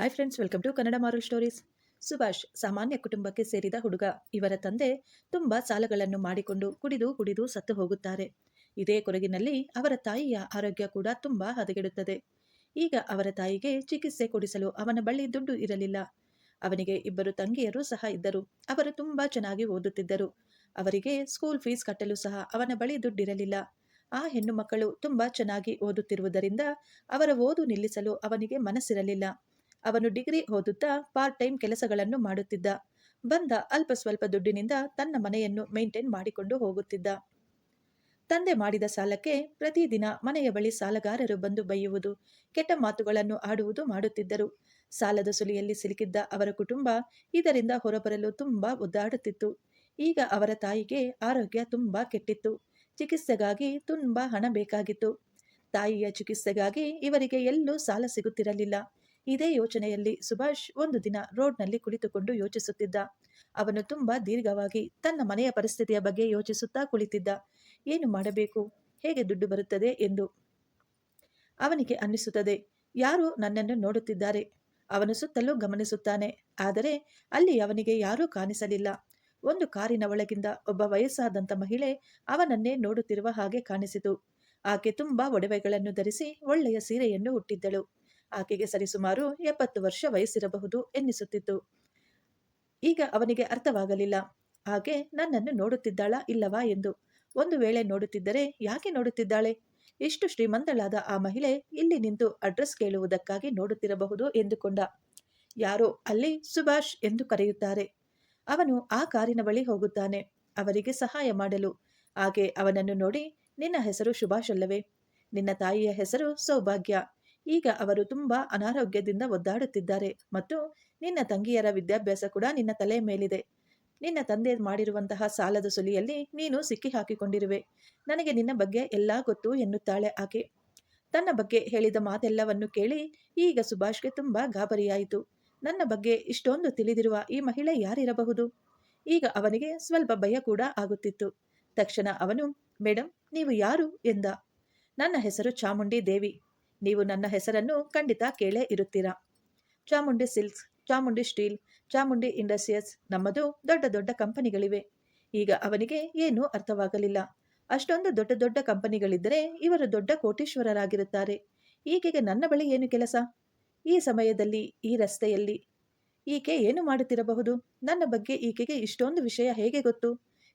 Hi friends welcome to Kannada moral stories Subhash ಸಾಮಾನ್ಯ ಕುಟುಂಬಕ್ಕೆ ಸೇರಿದ ಹುಡುಗ. ಇವರ ತಂದೆ ತುಂಬ ಸಾಲಗಳನ್ನು ಮಾಡಿಕೊಂಡು ಕುಡಿದು ಕುಡಿದು ಸತ್ತು ಹೋಗುತ್ತಾರೆ. ಇದೇ ಕೊರಗಿನಲ್ಲಿ ಅವರ ತಾಯಿಯ ಆರೋಗ್ಯ ಕೂಡ ತುಂಬ ಹದಗೆಡುತ್ತದೆ. ಈಗ ಅವರ ತಾಯಿಗೆ ಚಿಕಿತ್ಸೆ ಕೊಡಿಸಲು ಅವನ ಬಳಿ ದುಡ್ಡು ಇರಲಿಲ್ಲ. ಅವನಿಗೆ ಇಬ್ಬರು ತಂಗಿಯರು ಸಹ ಇದ್ದರು. ಅವರು ತುಂಬ ಚೆನ್ನಾಗಿ ಓದುತ್ತಿದ್ದರು. ಅವರಿಗೆ ಸ್ಕೂಲ್ ಫೀಸ್ ಕಟ್ಟಲು ಸಹ ಅವನ ಬಳಿ ದುಡ್ಡಿರಲಿಲ್ಲ. ಆ ಹೆಣ್ಣು ಮಕ್ಕಳು ತುಂಬ ಚೆನ್ನಾಗಿ ಓದುತ್ತಿರುವುದರಿಂದ ಅವರ ಓದು ನಿಲ್ಲಿಸಲು ಅವನಿಗೆ ಮನಸ್ಸಿರಲಿಲ್ಲ. ಅವನು ಡಿಗ್ರಿ ಓದುತ್ತಾ ಪಾರ್ಟ್ ಟೈಮ್ ಕೆಲಸಗಳನ್ನು ಮಾಡುತ್ತಿದ್ದ. ಬಂದ ಅಲ್ಪ ಸ್ವಲ್ಪ ದುಡ್ಡಿನಿಂದ ತನ್ನ ಮನೆಯನ್ನು ಮೇಂಟೈನ್ ಮಾಡಿಕೊಂಡು ಹೋಗುತ್ತಿದ್ದ. ತಂದೆ ಮಾಡಿದ ಸಾಲಕ್ಕೆ ಪ್ರತಿದಿನ ಮನೆಯ ಬಳಿ ಸಾಲಗಾರರು ಬಂದು ಬೈಯುವುದು, ಕೆಟ್ಟ ಮಾತುಗಳನ್ನು ಆಡುವುದು ಮಾಡುತ್ತಿದ್ದರು. ಸಾಲದ ಸುಲಿಯಲ್ಲಿ ಸಿಲುಕಿದ್ದ ಅವರ ಕುಟುಂಬ ಇದರಿಂದ ಹೊರಬರಲು ತುಂಬಾ ಒದ್ದಾಡುತ್ತಿತ್ತು. ಈಗ ಅವರ ತಾಯಿಗೆ ಆರೋಗ್ಯ ತುಂಬಾ ಕೆಟ್ಟಿತ್ತು. ಚಿಕಿತ್ಸೆಗಾಗಿ ತುಂಬಾ ಹಣ ಬೇಕಾಗಿತ್ತು. ತಾಯಿಯ ಚಿಕಿತ್ಸೆಗಾಗಿ ಇವರಿಗೆ ಎಲ್ಲೂ ಸಾಲ ಸಿಗುತ್ತಿರಲಿಲ್ಲ. ಇದೇ ಯೋಚನೆಯಲ್ಲಿ ಸುಭಾಷ್ ಒಂದು ದಿನ ರೋಡ್ನಲ್ಲಿ ಕುಳಿತುಕೊಂಡು ಯೋಚಿಸುತ್ತಿದ್ದ. ಅವನು ತುಂಬಾ ದೀರ್ಘವಾಗಿ ತನ್ನ ಮನೆಯ ಪರಿಸ್ಥಿತಿಯ ಬಗ್ಗೆ ಯೋಚಿಸುತ್ತಾ ಕುಳಿತಿದ್ದ. ಏನು ಮಾಡಬೇಕು? ಹೇಗೆ ದುಡ್ಡು ಬರುತ್ತದೆ ಎಂದು ಅವನಿಗೆ ಅನ್ನಿಸುತ್ತದೆ. ಯಾರು ನನ್ನನ್ನು ನೋಡುತ್ತಿದ್ದಾರೆ? ಅವನು ಸುತ್ತಲೂ ಗಮನಿಸುತ್ತಾನೆ. ಆದರೆ ಅಲ್ಲಿ ಅವನಿಗೆ ಯಾರೂ ಕಾಣಿಸಲಿಲ್ಲ. ಒಂದು ಕಾರಿನ ಒಳಗಿಂದ ಒಬ್ಬ ವಯಸ್ಸಾದಂಥ ಮಹಿಳೆ ಅವನನ್ನೇ ನೋಡುತ್ತಿರುವ ಹಾಗೆ ಕಾಣಿಸಿತು. ಆಕೆ ತುಂಬಾ ಒಡವೆಗಳನ್ನು ಧರಿಸಿ ಒಳ್ಳೆಯ ಸೀರೆಯನ್ನು ಹುಟ್ಟಿದ್ದಳು ಆಕೆಗೆ ಸರಿಸುಮಾರು ಎಪ್ಪತ್ತು ವರ್ಷ ವಯಸ್ಸಿರಬಹುದು ಎನ್ನಿಸುತ್ತಿತ್ತು. ಈಗ ಅವನಿಗೆ ಅರ್ಥವಾಗಲಿಲ್ಲ. ಹಾಗೆ ನನ್ನನ್ನು ನೋಡುತ್ತಿದ್ದಾಳ ಇಲ್ಲವಾ ಎಂದು. ಒಂದು ವೇಳೆ ನೋಡುತ್ತಿದ್ದರೆ ಯಾಕೆ ನೋಡುತ್ತಿದ್ದಾಳೆ? ಇಷ್ಟು ಶ್ರೀಮಂತಳಾದ ಆ ಮಹಿಳೆ ಇಲ್ಲಿ ನಿಂತು ಅಡ್ರೆಸ್ ಕೇಳುವುದಕ್ಕಾಗಿ ನೋಡುತ್ತಿರಬಹುದು ಎಂದುಕೊಂಡ. ಯಾರೋ ಅಲ್ಲಿ ಸುಭಾಷ್ ಎಂದು ಕರೆಯುತ್ತಾರೆ. ಅವನು ಆ ಕಾರಿನ ಬಳಿ ಹೋಗುತ್ತಾನೆ. ಅವರಿಗೆ ಸಹಾಯ ಮಾಡಲು. ಹಾಗೆ ಅವನನ್ನು ನೋಡಿ, ನಿನ್ನ ಹೆಸರು ಸುಭಾಷ್ ಅಲ್ಲವೇ? ನಿನ್ನ ತಾಯಿಯ ಹೆಸರು ಸೌಭಾಗ್ಯ. ಈಗ ಅವರು ತುಂಬಾ ಅನಾರೋಗ್ಯದಿಂದ ಒದ್ದಾಡುತ್ತಿದ್ದಾರೆ ಮತ್ತು ನಿನ್ನ ತಂಗಿಯರ ವಿದ್ಯಾಭ್ಯಾಸ ಕೂಡ ನಿನ್ನ ತಲೆ ಮೇಲಿದೆ. ನಿನ್ನ ತಂದೆ ಮಾಡಿರುವಂತಹ ಸಾಲದ ಸುಲಿಯಲ್ಲಿ ನೀನು ಸಿಕ್ಕಿ ಹಾಕಿಕೊಂಡಿರುವೆ ನನಗೆ ನಿನ್ನ ಬಗ್ಗೆ ಎಲ್ಲಾ ಗೊತ್ತು ಎನ್ನುತ್ತಾಳೆ ಆಕೆ. ತನ್ನ ಬಗ್ಗೆ ಹೇಳಿದ ಮಾತೆಲ್ಲವನ್ನು ಕೇಳಿ ಈಗ ಸುಭಾಷ್ಗೆ ತುಂಬಾ ಗಾಬರಿಯಾಯಿತು. ನನ್ನ ಬಗ್ಗೆ ಇಷ್ಟೊಂದು ತಿಳಿದಿರುವ ಈ ಮಹಿಳೆ ಯಾರಿರಬಹುದು? ಈಗ ಅವನಿಗೆ ಸ್ವಲ್ಪ ಭಯ ಕೂಡ ಆಗುತ್ತಿತ್ತು. ತಕ್ಷಣ ಅವನು ಮೇಡಮ್ ನೀವು ಯಾರು? ಎಂದ. ನನ್ನ ಹೆಸರು ಚಾಮುಂಡಿ ದೇವಿ. ನೀವು ನನ್ನ ಹೆಸರನ್ನು ಖಂಡಿತ ಕೇಳೇ ಇರುತ್ತೀರಾ? Chamundi silks, Chamundi steel, Chamundi industries ನಮ್ಮದು ದೊಡ್ಡ ದೊಡ್ಡ ಕಂಪನಿಗಳಿವೆ. ಈಗ ಅವನಿಗೆ ಏನೂ ಅರ್ಥವಾಗಲಿಲ್ಲ. ಅಷ್ಟೊಂದು ದೊಡ್ಡ ದೊಡ್ಡ ಕಂಪನಿಗಳಿದ್ದರೆ ಇವರು ದೊಡ್ಡ ಕೋಟೀಶ್ವರರಾಗಿರುತ್ತಾರೆ. ಈಕೆಗೆ ನನ್ನ ಬಳಿ ಏನು ಕೆಲಸ? ಈ ಸಮಯದಲ್ಲಿ, ಈ ರಸ್ತೆಯಲ್ಲಿ. ಈಕೆ ಏನು ಮಾಡುತ್ತಿರಬಹುದು? ನನ್ನ ಬಗ್ಗೆ ಈಕೆಗೆ ಇಷ್ಟೊಂದು ವಿಷಯ ಹೇಗೆ ಗೊತ್ತು?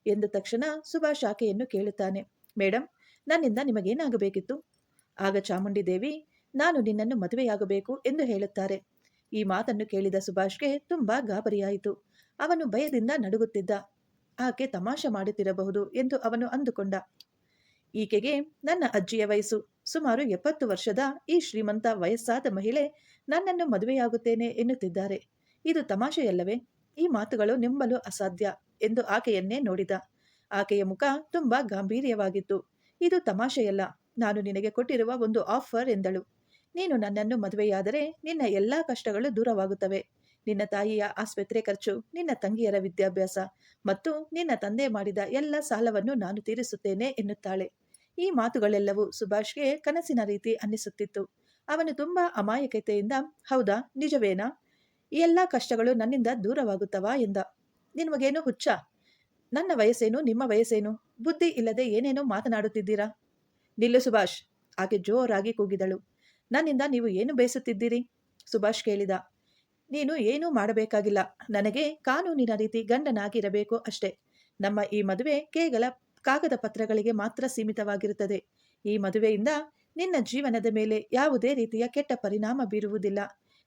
ಎಂದ ತಕ್ಷಣ ಸುಭಾಷ್ ಆಕೆಯನ್ನು ಕೇಳುತ್ತಾನೆ. ಮೇಡಮ್ ನನ್ನಿಂದ ನಿಮಗೇನಾಗಬೇಕಿತ್ತು? ಆಗ ಚಾಮುಂಡಿ ದೇವಿ, ನಾನು ನಿನ್ನನ್ನು ಮದುವೆಯಾಗಬೇಕು ಎಂದು ಹೇಳುತ್ತಾರೆ. ಈ ಮಾತನ್ನು ಕೇಳಿದ ಸುಭಾಷ್ಗೆ ತುಂಬಾ ಗಾಬರಿಯಾಯಿತು. ಅವನು ಭಯದಿಂದ ನಡುಗುತ್ತಿದ್ದ. ಆಕೆ ತಮಾಷೆ ಮಾಡುತ್ತಿರಬಹುದು ಎಂದು ಅವನು ಅಂದುಕೊಂಡ. ಈಕೆಗೆ ನನ್ನ ಅಜ್ಜಿಯ ವಯಸ್ಸು. ಸುಮಾರು ಎಪ್ಪತ್ತು ವರ್ಷದ ಈ ಶ್ರೀಮಂತ ವಯಸ್ಸಾದ ಮಹಿಳೆ ನನ್ನನ್ನು ಮದುವೆಯಾಗುತ್ತೇನೆ ಎನ್ನುತ್ತಿದ್ದಾರೆ. ಇದು ತಮಾಷೆಯಲ್ಲವೇ? ಈ ಮಾತುಗಳು ನಿಂಬಲು ಅಸಾಧ್ಯ ಎಂದು ಆಕೆಯನ್ನೇ ನೋಡಿದ. ಆಕೆಯ ಮುಖ ತುಂಬಾ ಗಾಂಭೀರ್ಯವಾಗಿತ್ತು. ಇದು ತಮಾಷೆಯಲ್ಲ. ನಾನು ನಿನಗೆ ಕೊಟ್ಟಿರುವ ಒಂದು ಆಫರ್ ಎಂದಳು. ನೀನು ನನ್ನನ್ನು ಮದುವೆಯಾದರೆ ನಿನ್ನ ಎಲ್ಲ ಕಷ್ಟಗಳು ದೂರವಾಗುತ್ತವೆ. ನಿನ್ನ ತಾಯಿಯ ಆಸ್ಪತ್ರೆ ಖರ್ಚು, ನಿನ್ನ ತಂಗಿಯರ ವಿದ್ಯಾಭ್ಯಾಸ ಮತ್ತು ನಿನ್ನ ತಂದೆ ಮಾಡಿದ ಎಲ್ಲ ಸಾಲವನ್ನು ನಾನು ತೀರಿಸುತ್ತೇನೆ ಎನ್ನುತ್ತಾಳೆ. ಈ ಮಾತುಗಳೆಲ್ಲವೂ ಸುಭಾಷ್ಗೆ ಕನಸಿನ ರೀತಿ ಅನ್ನಿಸುತ್ತಿತ್ತು. ಅವನು ತುಂಬಾ ಅಮಾಯಕತೆಯಿಂದ, ಹೌದಾ, ನಿಜವೇನಾ? ಈ ಎಲ್ಲ ಕಷ್ಟಗಳು ನನ್ನಿಂದ ದೂರವಾಗುತ್ತವಾ? ಎಂದ. ನಿಮಗೇನು ಹುಚ್ಚ? ನನ್ನ ವಯಸ್ಸೇನು, ನಿಮ್ಮ ವಯಸ್ಸೇನು? ಬುದ್ಧಿ ಇಲ್ಲದೆ ಏನೇನೋ ಮಾತನಾಡುತ್ತಿದ್ದೀರಾ? ನಿಲ್ಲು ಸುಭಾಷ್. ಆಕೆ ಜೋರಾಗಿ ಕೂಗಿದಳು. ನನ್ನಿಂದ ನೀವು ಏನು ಬಯಸುತ್ತಿದ್ದೀರಿ ಸುಭಾಷ್ ಕೇಳಿದ. ನೀನು ಏನೂ ಮಾಡಬೇಕಾಗಿಲ್ಲ. ನನಗೆ ಕಾನೂನಿನ ರೀತಿ ಗಂಡನಾಗಿರಬೇಕು ಅಷ್ಟೇ. ನಮ್ಮ ಈ ಮದುವೆ ಕೇವಲ ಕಾಗದ ಪತ್ರಗಳಿಗೆ ಮಾತ್ರ ಸೀಮಿತವಾಗಿರುತ್ತದೆ. ಈ ಮದುವೆಯಿಂದ ನಿನ್ನ ಜೀವನದ ಮೇಲೆ ಯಾವುದೇ ರೀತಿಯ ಕೆಟ್ಟ ಪರಿಣಾಮ ಬೀರುವುದಿಲ್ಲ.